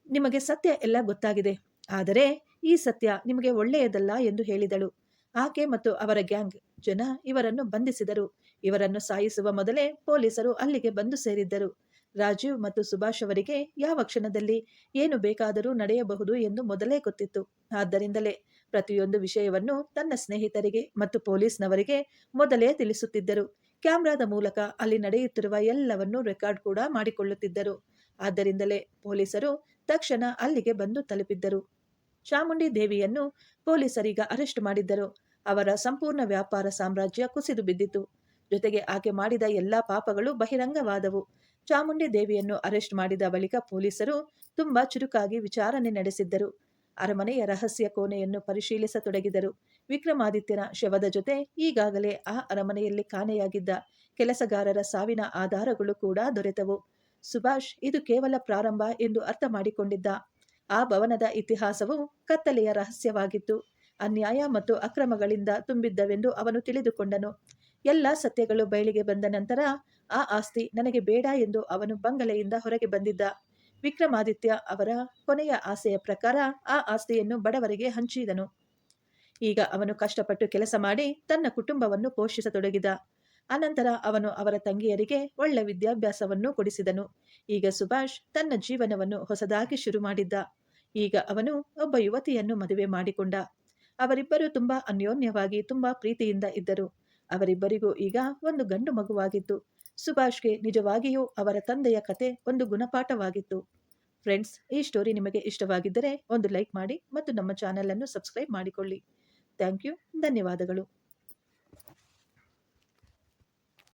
ನಿಮಗೆ ಸತ್ಯ ಎಲ್ಲ ಗೊತ್ತಾಗಿದೆ. ಆದರೆ ಈ ಸತ್ಯ ನಿಮಗೆ ಒಳ್ಳೆಯದಲ್ಲ ಎಂದು ಹೇಳಿದಳು. ಆಕೆ ಮತ್ತು ಅವರ ಗ್ಯಾಂಗ್ ಜನ ಇವರನ್ನು ಬಂಧಿಸಿದರು. ಇವರನ್ನು ಸಾಯಿಸುವ ಮೊದಲೇ ಪೊಲೀಸರು ಅಲ್ಲಿಗೆ ಬಂದು ಸೇರಿದ್ದರು. ರಾಜೀವ್ ಮತ್ತು ಸುಭಾಷ್ ಅವರಿಗೆ ಯಾವ ಕ್ಷಣದಲ್ಲಿ ಏನು ಬೇಕಾದರೂ ನಡೆಯಬಹುದು ಎಂದು ಮೊದಲೇ ಗೊತ್ತಿತ್ತು. ಆದ್ದರಿಂದಲೇ ಪ್ರತಿಯೊಂದು ವಿಷಯವನ್ನು ತನ್ನ ಸ್ನೇಹಿತರಿಗೆ ಮತ್ತು ಪೊಲೀಸ್ನವರಿಗೆ ಮೊದಲೇ ತಿಳಿಸುತ್ತಿದ್ದರು. ಕ್ಯಾಮ್ರಾದ ಮೂಲಕ ಅಲ್ಲಿ ನಡೆಯುತ್ತಿರುವ ಎಲ್ಲವನ್ನೂ ರೆಕಾರ್ಡ್ ಕೂಡ ಮಾಡಿಕೊಳ್ಳುತ್ತಿದ್ದರು. ಆದ್ದರಿಂದಲೇ ಪೊಲೀಸರು ತಕ್ಷಣ ಅಲ್ಲಿಗೆ ಬಂದು ತಲುಪಿದ್ದರು. ಚಾಮುಂಡಿ ದೇವಿಯನ್ನು ಪೊಲೀಸರೀಗ ಅರೆಸ್ಟ್ ಮಾಡಿದ್ದರು. ಅವರ ಸಂಪೂರ್ಣ ವ್ಯಾಪಾರ ಸಾಮ್ರಾಜ್ಯ ಕುಸಿದು ಬಿದ್ದಿತು. ಜೊತೆಗೆ ಆಕೆ ಮಾಡಿದ ಎಲ್ಲಾ ಪಾಪಗಳು ಬಹಿರಂಗವಾದವು. ಚಾಮುಂಡಿ ದೇವಿಯನ್ನು ಅರೆಸ್ಟ್ ಮಾಡಿದ ಬಳಿಕ ಪೊಲೀಸರು ತುಂಬಾ ಚುರುಕಾಗಿ ವಿಚಾರಣೆ ನಡೆಸಿದ್ದರು. ಅರಮನೆಯ ರಹಸ್ಯ ಕೋಣೆಯನ್ನು ಪರಿಶೀಲಿಸತೊಡಗಿದರು. ವಿಕ್ರಮಾದಿತ್ಯನ ಶವದ ಜೊತೆ ಈಗಾಗಲೇ ಆ ಅರಮನೆಯಲ್ಲಿ ಕಾಣೆಯಾಗಿದ್ದ ಕೆಲಸಗಾರರ ಸಾವಿನ ಆಧಾರಗಳು ಕೂಡ ದೊರೆತವು. ಸುಭಾಷ್, ಇದು ಕೇವಲ ಪ್ರಾರಂಭ ಎಂದು ಅರ್ಥ ಮಾಡಿಕೊಂಡಿದ್ದ. ಆ ಭವನದ ಇತಿಹಾಸವು ಕತ್ತಲೆಯ ರಹಸ್ಯವಾಗಿತ್ತು. ಅನ್ಯಾಯ ಮತ್ತು ಅಕ್ರಮಗಳಿಂದ ತುಂಬಿದ್ದವೆಂದು ಅವನು ತಿಳಿದುಕೊಂಡನು. ಎಲ್ಲ ಸತ್ಯಗಳು ಬಯಲಿಗೆ ಬಂದ ನಂತರ ಆ ಆಸ್ತಿ ನನಗೆ ಬೇಡ ಎಂದು ಅವನು ಬಂಗಲೆಯಿಂದ ಹೊರಗೆ ಬಂದಿದ್ದ. ವಿಕ್ರಮಾದಿತ್ಯ ಅವರ ಕೊನೆಯ ಆಸೆಯ ಪ್ರಕಾರ ಆ ಆಸ್ತಿಯನ್ನು ಬಡವರಿಗೆ ಹಂಚಿದನು. ಈಗ ಅವನು ಕಷ್ಟಪಟ್ಟು ಕೆಲಸ ಮಾಡಿ ತನ್ನ ಕುಟುಂಬವನ್ನು ಪೋಷಿಸತೊಡಗಿದ. ಅನಂತರ ಅವನು ಅವರ ತಂಗಿಯರಿಗೆ ಒಳ್ಳೆ ವಿದ್ಯಾಭ್ಯಾಸವನ್ನು ಕೊಡಿಸಿದನು. ಈಗ ಸುಭಾಷ್ ತನ್ನ ಜೀವನವನ್ನು ಹೊಸದಾಗಿ ಶುರು ಮಾಡಿದ್ದ. ಈಗ ಅವನು ಒಬ್ಬ ಯುವತಿಯನ್ನು ಮದುವೆ ಮಾಡಿಕೊಂಡ. ಅವರಿಬ್ಬರು ತುಂಬಾ ಅನ್ಯೋನ್ಯವಾಗಿ ತುಂಬಾ ಪ್ರೀತಿಯಿಂದ ಇದ್ದರು. ಅವರಿಬ್ಬರಿಗೂ ಈಗ ಒಂದು ಗಂಡು ಮಗುವಾಗಿತ್ತು ಸುಭಾಷ್ಗೆ ನಿಜವಾಗಿಯೂ ಅವರ ತಂದೆಯ ಕತೆ ಒಂದು ಗುಣಪಾಠವಾಗಿತ್ತು. ಫ್ರೆಂಡ್ಸ್, ಈ ಸ್ಟೋರಿ ನಿಮಗೆ ಇಷ್ಟವಾಗಿದ್ದರೆ ಒಂದು ಲೈಕ್ ಮಾಡಿ ಮತ್ತು ನಮ್ಮ ಚಾನೆಲ್ ಅನ್ನು ಸಬ್ಸ್ಕ್ರೈಬ್ ಮಾಡಿಕೊಳ್ಳಿ. ಥ್ಯಾಂಕ್ ಯು, ಧನ್ಯವಾದಗಳು.